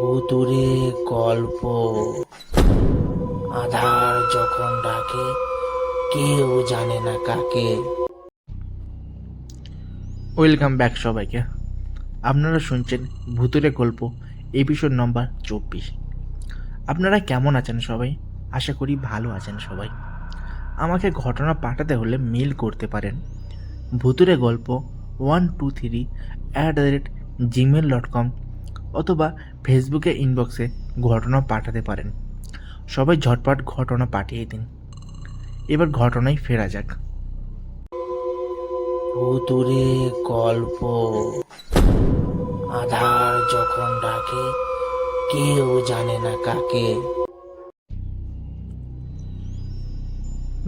ভুতুরে গল্প। আধার যখন ডাকে, কেউ জানে না কাকে। ওয়েলকাম ব্যাক সবাইকে। আপনারা শুনছেন ভূতুরে গল্প, এপিসোড নম্বর চব্বিশ। আপনারা কেমন আছেন সবাই? আশা করি ভালো আছেন সবাই। আমাকে ঘটনা পাঠাতে হলে মেল করতে পারেন। ভূতুরে গল্প one two three at the rate gmail dot com অথবা ফেসবুকে ইনবক্সে ঘটনা পাঠাতে পারেন। সবাই ঝটপট ঘটনা পাঠিয়ে দিন। এবার ঘটনায় ফেরা যাক। ভুতুরে গল্প। আধার যখন ডাকে কেউ জানে না কাকে।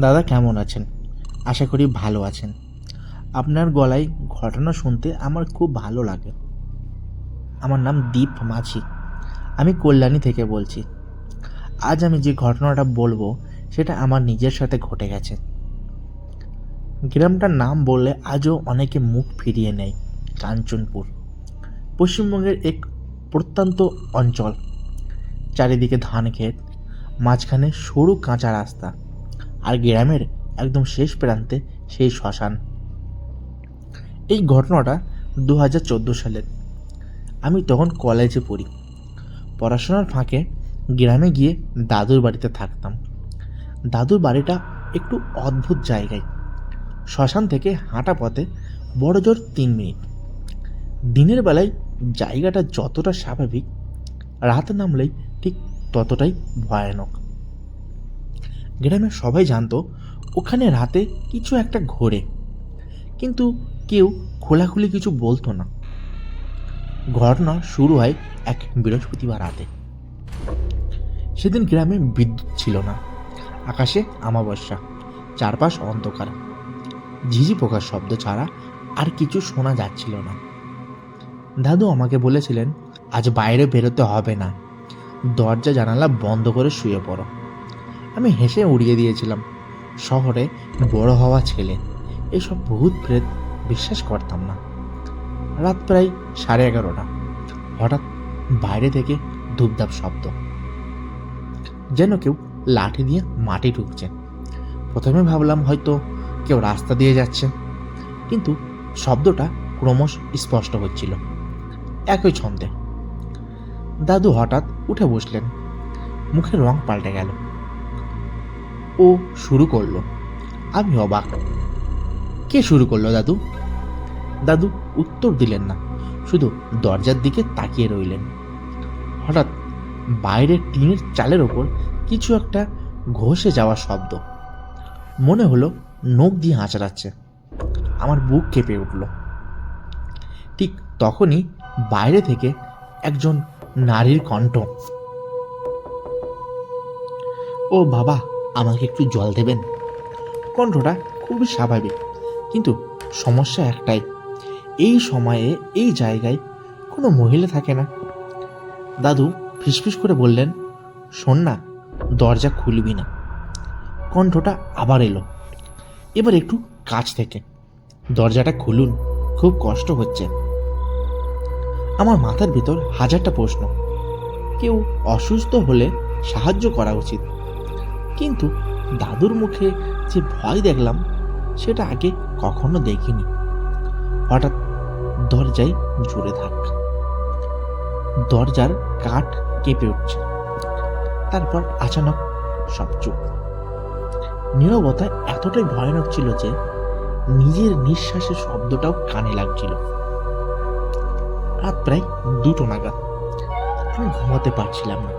দাদা কেমন আছেন? আশা করি ভালো আছেন। আপনার গলায় ঘটনা শুনতে আমার খুব ভালো লাগে। আমার নাম দীপ মাঝি। আমি কল্যাণী থেকে বলছি। আজ আমি যে ঘটনাটা বলব, সেটা আমার নিজের সাথে ঘটে গেছে। গ্রামটার নাম বললে আজও অনেকে মুখ ফিরিয়ে নেয় কাঞ্চনপুর পশ্চিমবঙ্গের এক প্রত্যন্ত অঞ্চল। চারিদিকে ধান ক্ষেত, মাঝখানে সরু কাঁচা রাস্তা, আর গ্রামের একদম শেষ প্রান্তে সেই শ্মশান। এই ঘটনাটা দু হাজার চোদ্দ সালের। আমি তখন কলেজে পড়ি। পড়াশোনার ফাঁকে গ্রামে গিয়ে দাদুর বাড়িতে থাকতাম। দাদুর বাড়িটা একটু অদ্ভুত জায়গায়। শ্মশান থেকে হাঁটা পথে বড় জোর তিন মিনিট। দিনের বেলায় জায়গাটা যতটা স্বাভাবিক, রাতে নামলেই ঠিক ততটাই ভয়ানক। গ্রামের সবাই জানতো, ওখানে রাতে কিছু একটা ঘোরে। কিন্তু কেউ খোলাখুলি কিছু বলতো না। ঘটনা শুরু হয় এক বৃহস্পতিবার রাতে। সেদিন গ্রামে বিদ্যুৎ ছিল না। আকাশে আমাবস্যা, চারপাশ অন্ধকার। ঝিঝি পোকার শব্দ ছাড়া আর কিছু শোনা যাচ্ছিল না। দাদু আমাকে বলেছিলেন, আজ বাইরে বেরোতে হবে না। দরজা জানালা বন্ধ করে শুয়ে পড়ো। আমি হেসে উড়িয়ে দিয়েছিলাম, শহরে বড় হওয়া ছেলে, এসব ভূত প্রেত বিশ্বাস করতাম না। রাত প্রায় সাড়ে এগারোটা। হঠাৎ বাইরে থেকে ধূপধাপ শব্দ। যেন কেউ লাঠি দিয়ে মাটি ঢুকছে প্রথমে ভাবলাম হয়তো কেউ রাস্তা দিয়ে যাচ্ছে। কিন্তু শব্দটা ক্রমশ স্পষ্ট হচ্ছিল। একই ছন্দে। দাদু হঠাৎ উঠে বসলেন। মুখের রং পাল্টে গেল। ও শুরু করল। আমি অবাক। কে শুরু করল দাদু? দাদু উত্তর দিলেন না। শুধু দরজার দিকে তাকিয়ে রইলেন। হঠাৎ বাইরের টিনের চালের ওপর কিছু একটা ঘষে যাওয়া শব্দ। মনে হলো নখ দিয়ে আঁচড়াচ্ছে আমার বুক কেঁপে উঠল। ঠিক তখনই বাইরে থেকে একজন নারীর কণ্ঠ। ও বাবা, আমাকে একটু জল দেবেন? কণ্ঠটা খুবই স্বাভাবিক, কিন্তু সমস্যা একটাই এই সময়ে এই জায়গায় কোনো মহিলা থাকে না। দাদু ফিসফিস করে বললেন, শোন না, দরজা খুলবি না। কণ্ঠটা আবার এলো। এবার একটু কাছ থেকে, দরজাটা খুলুন, খুব কষ্ট হচ্ছে। আমার মাথার ভিতর হাজারটা প্রশ্ন। কেউ অসুস্থ হলে সাহায্য করা উচিত। কিন্তু দাদুর মুখে যে ভয় দেখলাম, সেটা আগে কখনো দেখিনি। হঠাৎ দরজায় জোরে ধাক্কা দরজার কাঠ কেঁপে উঠছে। তারপর আচানক সব চুপ। নীরবতা এতটাই ভয়ানক ছিল যে নিজের নিঃশ্বাসের শব্দটাও কানে লাগছিল। রাত প্রায় দুটো নাগাদ। আমি ঘুমাতে পারছিলাম না।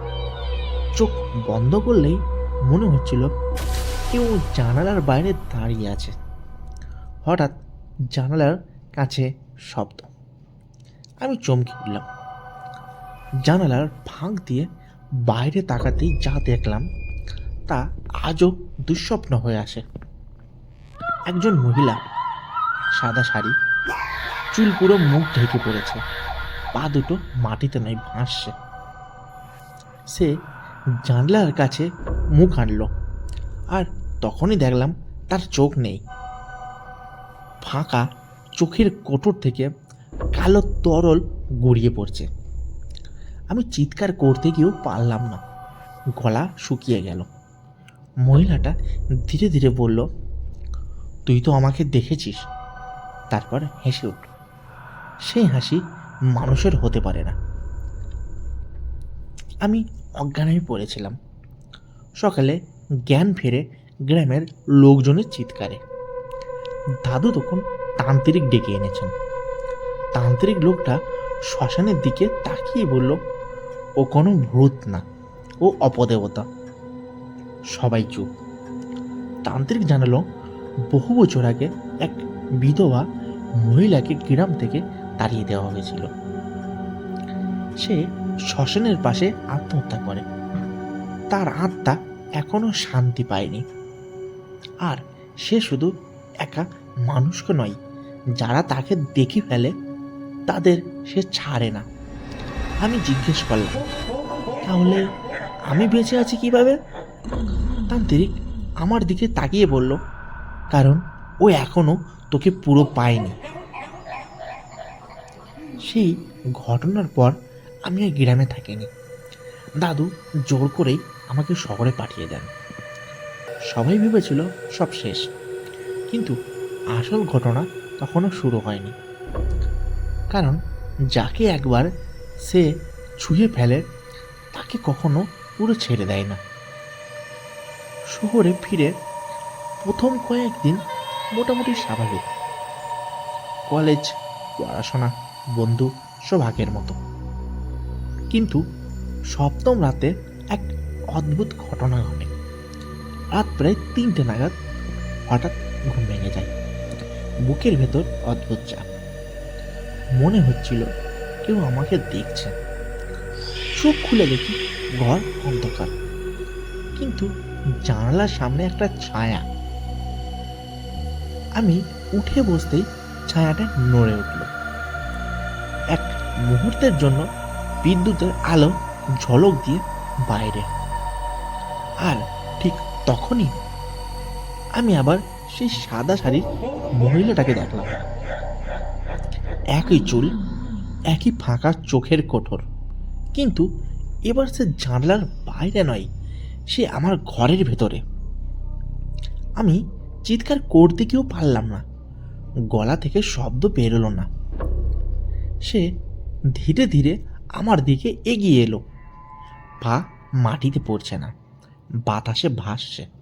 চোখ বন্ধ করলেই মনে হচ্ছিল কেউ জানালার বাইরে দাঁড়িয়ে আছে। হঠাৎ জানালার কাছে শব্দ। আমি চমকে উঠলাম। জানালার ফাঁক দিয়ে বাইরে তাকাতেই যা দেখলাম, তা আজও দুঃস্বপ্ন হয়ে আসে। একজন মহিলা, সাদা শাড়ি, চুল পুরো মুখ ঢেকে পড়েছে, পা দুটো মাটিতে নয়, ভাসছে। সে জানলার কাছে মুখ আনলো, আর তখনই দেখলাম তার চোখ নেই। ফাঁকা চোখের কোটর থেকে কালো তরল গড়িয়ে পড়ছে। আমি চিৎকার করতে গিয়েও পারলাম না। গলা শুকিয়ে গেল। মহিলাটা ধীরে ধীরে বলল, তুই তো আমাকে দেখেছিস। তারপর হেসে উঠল। সেই হাসি মানুষের হতে পারে না। আমি অজ্ঞান হয়ে পড়েছিলাম। সকালে জ্ঞান ফিরে গ্রামের লোকজনের চিৎকারে। দাদু তখন তান্ত্রিক ডেকে এনেছেন। তান্ত্রিক লোকটা শ্মশানের দিকে তাকিয়ে বলল, ও কোনো ভূত না, ও অপদেবতা। সবাই চুপ। তান্ত্রিক জানালো, বহু বছর আগে এক বিধবা মহিলাকে গ্রাম থেকে তাড়িয়ে দেওয়া হয়েছিল। সে শ্মশানের পাশে আত্মহত্যা করে। তার আত্মা এখনও শান্তি পায়নি। আর সে শুধু একা মানুষকে নয় যারা তাকে দেখে ফেলে, তাদের সে ছাড়ে না। আমি জিজ্ঞেস করলাম, তাহলে আমি বেঁচে আছি কীভাবে? তান্ত্রিক আমার দিকে তাকিয়ে বলল, কারণ ও এখনও তোকে পুরো পায়নি। সেই ঘটনার পর আমি আর গ্রামে থাকিনি। দাদু জোর করেই আমাকে শহরে পাঠিয়ে দেন। সবাই ভেবেছিল সব শেষ। কিন্তু আসল ঘটনা তখনও শুরু হয়নি। কারণ যাকে একবার সে ছুঁয়ে ফেলে, তাকে কখনো পুরো ছেড়ে দেয় না। শহরে ফিরে প্রথম কয়েকদিন মোটামুটি স্বাভাবিক। কলেজ, পড়াশোনা, বন্ধু সব আগের মতো। কিন্তু সপ্তম রাতে এক অদ্ভুত ঘটনা ঘটে। রাত প্রায় তিনটে নাগাদ হঠাৎ ঘুম ভেঙে যায়। বুকের ভেতর অদ্ভুত চাপ। মনে হচ্ছিল কেউ আমাকে দেখছে। চোখ খুলে দেখি ঘর অন্ধকার। কিন্তু জানালার সামনে একটা ছায়া। আমি উঠে বসতেই ছায়াটা নড়ে উঠল। এক মুহূর্তের জন্য বিদ্যুতের আলো ঝলক দিয়ে বাইরে। আর ঠিক তখনই আমি আবার সেই সাদা শাড়ির মহিলাটাকে দেখলাম। একই চুল, একই ফাঁকা চোখের কোঠর। কিন্তু এবার সে জানলার বাইরে নয়, সে আমার ঘরের ভেতরে। আমি চিৎকার করতে কেউ পারলাম না। গলা থেকে শব্দ বেরোলো না। সে ধীরে ধীরে আমার দিকে এগিয়ে এলো। পা মাটিতে পড়ছে না, বাতাসে ভাসছে।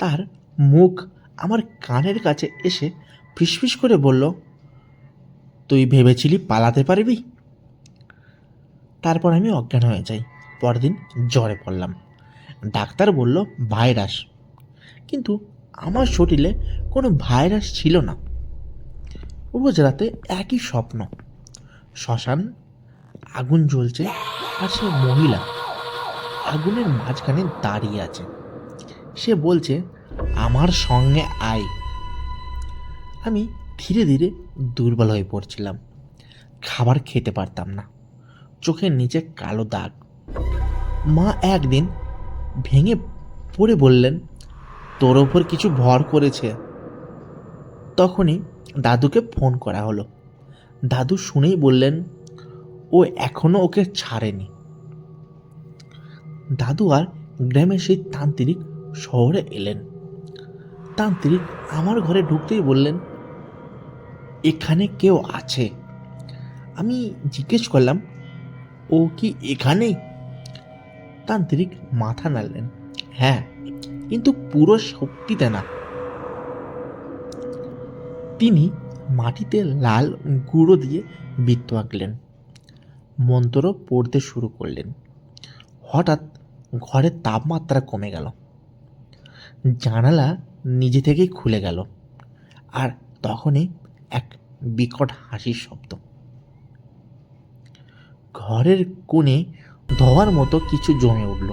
তার মুখ আমার কানের কাছে এসে ফিসফিস করে বলল, তুই ভেবেছিলি পালাতে পারবি? তারপর আমি অজ্ঞান হয়ে যাই। পরদিন জ্বরে পড়লাম। ডাক্তার বলল, ভাইরাস। কিন্তু আমার শরীরে কোনো ভাইরাস ছিল না। রোজ রাতে একই স্বপ্ন। শ্মশান, আগুন জ্বলছে, আর সে মহিলা আগুনের মাঝখানে দাঁড়িয়ে আছে। সে বলছে, আমার সঙ্গে আয়। আমি ধীরে ধীরে দুর্বল হয়ে পড়ছিলাম। খাবার খেতে পারতাম না। চোখের নিচে কালো দাগ। মা একদিন ভেঙে পড়ে বললেন, তোর ওপর কিছু ভর করেছে। তখনই দাদুকে ফোন করা হলো। দাদু শুনেই বললেন, ও এখনও ওকে ছাড়েনি। দাদু আর গ্রামের সেই তান্ত্রিক শহরে এলেন। তান্ত্রিক আমার ঘরে ঢুকতেই বললেন, এখানে কেউ আছে? আমি জিজ্ঞেস করলাম, ও কি এখানে তান্ত্রিক মাথা নাড়লেন হ্যাঁ কিন্তু পুরো শক্তিতে না। তিনি মাটিতে লাল গুঁড়ো দিয়ে বৃত্ত আঁকলেন, মন্ত্র পড়তে শুরু করলেন। হঠাৎ ঘরের তাপমাত্রা কমে গেল। জানালা নিজে থেকেই খুলে গেল। আর তখনই এক বিকট হাসির শব্দ। ঘরের কোণে ধোয়ার মতো কিছু জমে উঠল।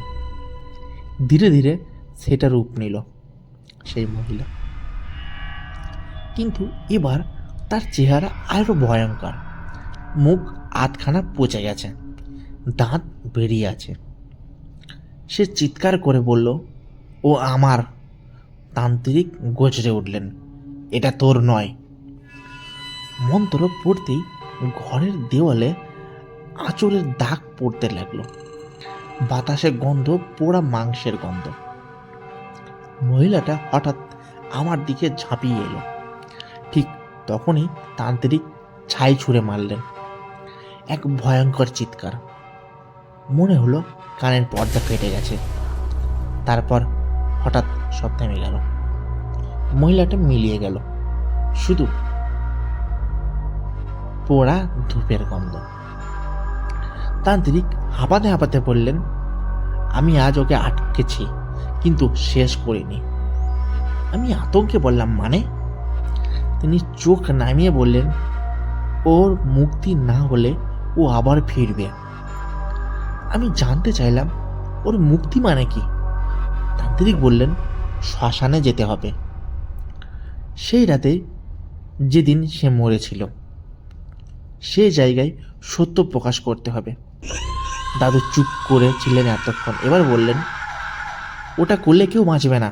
ধীরে ধীরে সেটা রূপ নিল সেই মহিলা। কিন্তু এবার তার চেহারা আরও ভয়ঙ্কর। মুখ আধখানা পচে গেছে, দাঁত বেরিয়ে আছে। সে চিৎকার করে বলল, ও আমার তান্ত্রিক গজরে উঠলেন, এটা তোর নয়। মন্ত্র পড়তেই ঘরের দেওয়ালে আঁচড়ের দাগ পড়তে লাগল। বাতাসে গন্ধ, পোড়া মাংসের গন্ধ। মহিলাটা হঠাৎ আমার দিকে ঝাঁপিয়ে এলো। ঠিক তখনই তান্ত্রিক ছাই ছুঁড়ে মারলেন। এক ভয়ঙ্কর চিৎকার। মনে হলো কানের পর্দা ফেটে গেছে। তারপর হঠাৎ সব থেমে গেল। মহিলাটা মিলিয়ে গেল। শুধু পোড়া ধূপের গন্ধ। তান্ত্রিক হাঁপাতে হাঁপাতে বললেন, আমি আজ ওকে আটকেছি, কিন্তু শেষ করিনি। আমি আতঙ্কে বললাম মানে? তিনি চোখ নামিয়ে বললেন, ওর মুক্তি না হলে ও আবার ফিরবে। আমি জানতে চাইলাম, ওর মুক্তি মানে কি? তান্ত্রিক বললেন শ্মশানে যেতে হবে। সেই রাতে যেদিন সে মরেছিল সেই জায়গায় সত্য প্রকাশ করতে হবে। দাদু চুপ করে ছিলেন এতক্ষণ। এবার বললেন, ওটা করলে কেউ বাঁচবে না।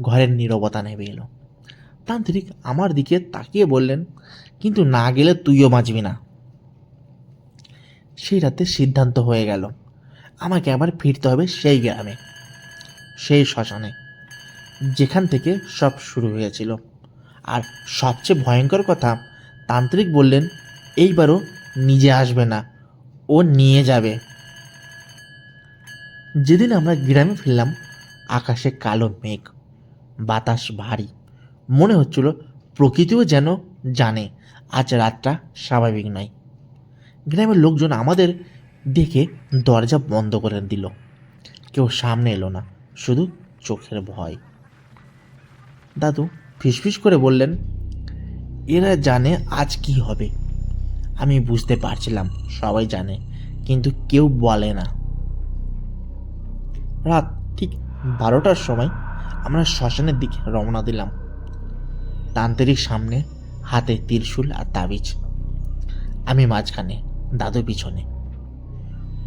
ঘরের নীরবতা নেমে এলো। তান্ত্রিক আমার দিকে তাকিয়ে বললেন, কিন্তু না গেলে তুইও বাঁচবি না। সেই রাতে সিদ্ধান্ত হয়ে গেল। আমাকে আবার ফিরতে হবে সেই গ্রামে। সেই শ্মশানে, যেখান থেকে সব শুরু হয়েছিল। আর সবচেয়ে ভয়ঙ্কর কথা, তান্ত্রিক বললেন, এইবারও নিজে আসবে না, ও নিয়ে যাবে। যেদিন আমরা গ্রামে ফিরলাম, আকাশে কালো মেঘ, বাতাস ভারী। মনে হচ্ছিল প্রকৃতিও যেন জানে, আজ রাতটা স্বাভাবিক নয়। গ্রামের লোকজন আমাদের দেখে দরজা বন্ধ করে দিল। কেউ সামনে এলো না। শুধু চোখের ভয়। দাদু ফিসফিস করে বললেন, এরা জানে আজ কি হবে। আমি বুঝতে পারছিলাম, সবাই জানে, কিন্তু কেউ বলে না। রাত ঠিক বারোটার সময় আমরা শ্মশানের দিকে রওনা দিলাম। তান্ত্রিক সামনে হাতে ত্রিশূল আর তাবিজ। আমি মাঝখানে, দাদু পিছনে।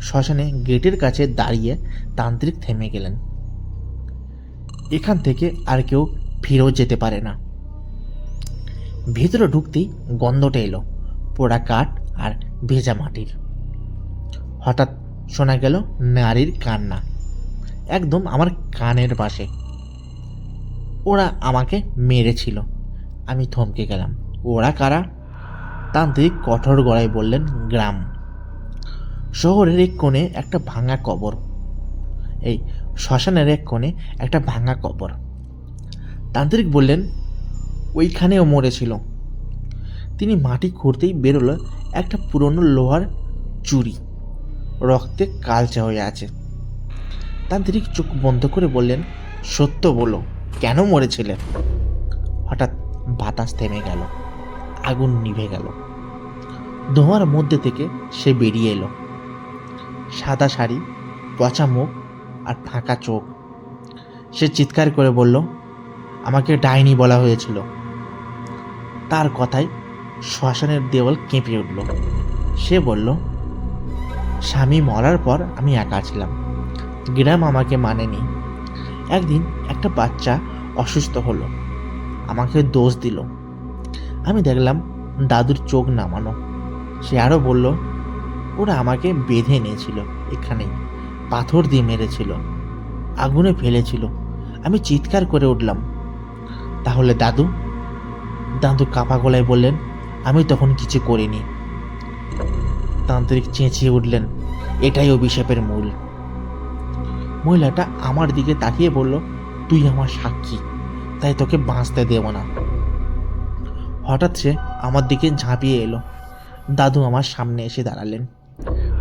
শ্মশানে গেটের কাছে দাঁড়িয়ে তান্ত্রিক থেমে গেলেন। এখান থেকে আর কেউ ফিরেও যেতে পারে না। ভেতরে ঢুকতেই গন্ধটা এলো, পোড়া কাঠ আর ভেজা মাটির। হঠাৎ শোনা গেল নারীর কান্না। একদম আমার কানের পাশে। ওরা আমাকে মেরেছিল। আমি থমকে গেলাম। ওরা কারা? তান্ত্রিক কঠোর গড়ায় বললেন, গ্রাম। শহরের এক কোণে একটা ভাঙা কবর। এই শ্মশানের এক কোণে একটা ভাঙা কবর। তান্ত্রিক বললেন, ওইখানেও মরেছিল। তিনি মাটি খুঁড়তেই বেরোলো একটা পুরনো লোহার চুরি। রক্তে কালচে হয়ে আছে। তান্ত্রিক চোখ বন্ধ করে বললেন, সত্য বলো, কেন মরেছিলেন হঠাৎ বাতাস থেমে গেল, আগুন নিভে গেল। ধোঁয়ার মধ্যে থেকে সে বেরিয়ে এলো। সাদা শাড়ি, পচা মুখ আর ফাঁকা চোখ। সে চিৎকার করে বলল, আমাকে ডাইনি বলা হয়েছিল। তার কথায় শ্মশানের দেওয়াল কেঁপে উঠল। সে বলল, স্বামী মরার পর আমি একা ছিলাম। গ্রাম আমাকে মানেনি। একদিন একটা বাচ্চা অসুস্থ হলো। আমাকে দোষ দিল। আমি দেখলাম দাদুর চোখ নামানো। সে আরও বলল, ওরা আমাকে বেঁধে নিয়েছিল এখানেই। পাথর দিয়ে মেরেছিল। আগুনে ফেলেছিল। আমি চিৎকার করে উঠলাম। তাহলে দাদু? দাদু কাপা গলায় বললেন, আমি তখন কিছু করিনি। তান্ত্রিক চেঁচিয়ে উঠলেন, এটাই অভিশাপের মূল। মহিলাটা আমার দিকে তাকিয়ে বলল, তুই আমার সাক্ষী, তাই তোকে বাঁচতে দেব না। হঠাৎ সে আমার দিকে ঝাঁপিয়ে এলো। দাদু আমার সামনে এসে দাঁড়ালেন।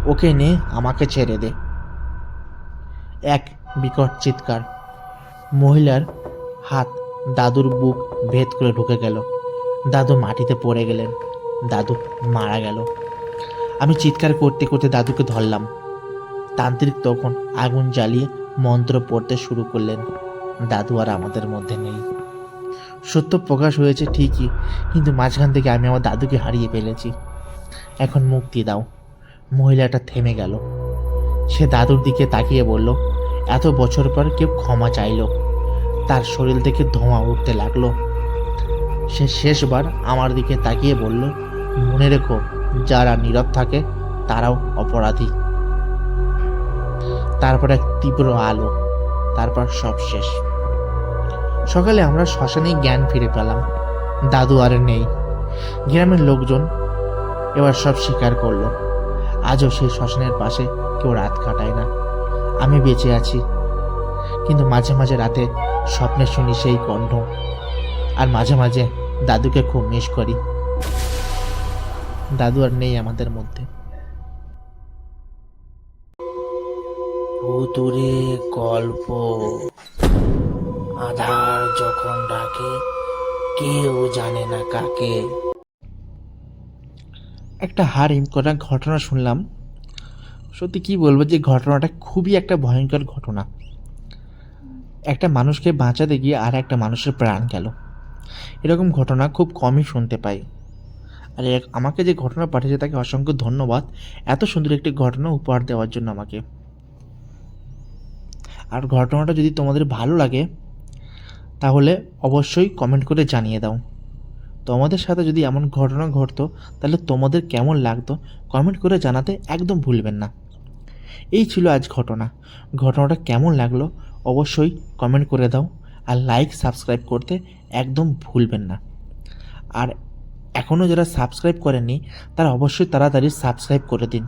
ওকে নে, আমাকে ছেড়ে দে। এক বিকট চিৎকার। মহিলার হাত দাদুর বুক ভেদ করে ঢুকে গেল। দাদু মাটিতে পড়ে গেলেন। দাদু মারা গেল। আমি চিৎকার করতে করতে দাদুকে ধরলাম। তান্ত্রিক তখন আগুন জ্বালিয়ে মন্ত্র পড়তে শুরু করলেন। দাদু আর আমাদের মধ্যে নেই। সত্য প্রকাশ হয়েছে ঠিকই, কিন্তু মাঝখান থেকে আমি আমার দাদুকে হারিয়ে ফেলেছি। এখন মুক্তি দাও। মহিলাটা থেমে গেল। সে দাদুর দিকে তাকিয়ে বলল এত বছর পর কেউ ক্ষমা চাইলো। তার শরীর থেকে ধোঁয়া উঠতে লাগল। সে শেষবার আমার দিকে তাকিয়ে বলল, মনে রেখো, যারা নীরব থাকে, তারাও অপরাধী। তারপর এক তীব্র আলো, তারপর সব শেষ। সকালে আমরা শ্মশানে জ্ঞান ফিরে পেলাম। দাদু আর নেই। গ্রামের লোকজন এবার সব স্বীকার করল। আজও সেই শ্মশানের পাশে কেউ রাত কাটায় না। আমি বেঁচে আছি। কিন্তু মাঝে মাঝে রাতে স্বপ্নে শুনি সেই কণ্ঠ আর মাঝে মাঝে দাদুকে খুব মিস করি। দাদু আর নেই আমাদের মধ্যে। ভুতুরে গল্প। আধার যখন ডাকে কেউ জানে না কাকে। একটা হারিম করা ঘটনা শুনলাম। সত্যি কি বলব যে ঘটনাটা খুবই একটা ভয়ঙ্কর ঘটনা। একটা মানুষকে বাঁচাতে গিয়ে আর একটা মানুষের প্রাণ গেল। এরকম ঘটনা খুব কমই শুনতে পাই। আর আমাকে যে ঘটনা পাঠিয়েছে তাকে অসংখ্য ধন্যবাদ। এত সুন্দর একটি ঘটনা উপহার দেওয়ার জন্য আমাকে। আর ঘটনাটা যদি তোমাদের ভালো লাগে, তাহলে অবশ্যই কমেন্ট করে জানিয়ে দাও। তোমাদের সাথে যদি এমন ঘটনা ঘটতো, তাহলে তোমাদের কেমন লাগতো কমেন্ট করে জানাতে একদম ভুলবেন না। এই ছিল আজ ঘটনা। ঘটনাটা কেমন লাগল অবশ্যই কমেন্ট করে দাও আর লাইক সাবস্ক্রাইব করতে একদম ভুলবেন না। আর এখনও যারা সাবস্ক্রাইব করেননি, তারা অবশ্যই তাড়াতাড়ি সাবস্ক্রাইব করে দিন।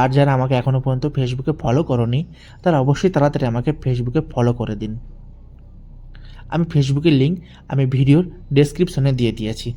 আর যারা আমাকে এখনও পর্যন্ত ফেসবুকে ফলো করনি, তারা অবশ্যই তাড়াতাড়ি আমাকে ফেসবুকে ফলো করে দিন। আমি ফেসবুকের লিঙ্ক আমি ভিডিওর ডেসক্রিপশনে দিয়ে দিয়েছি।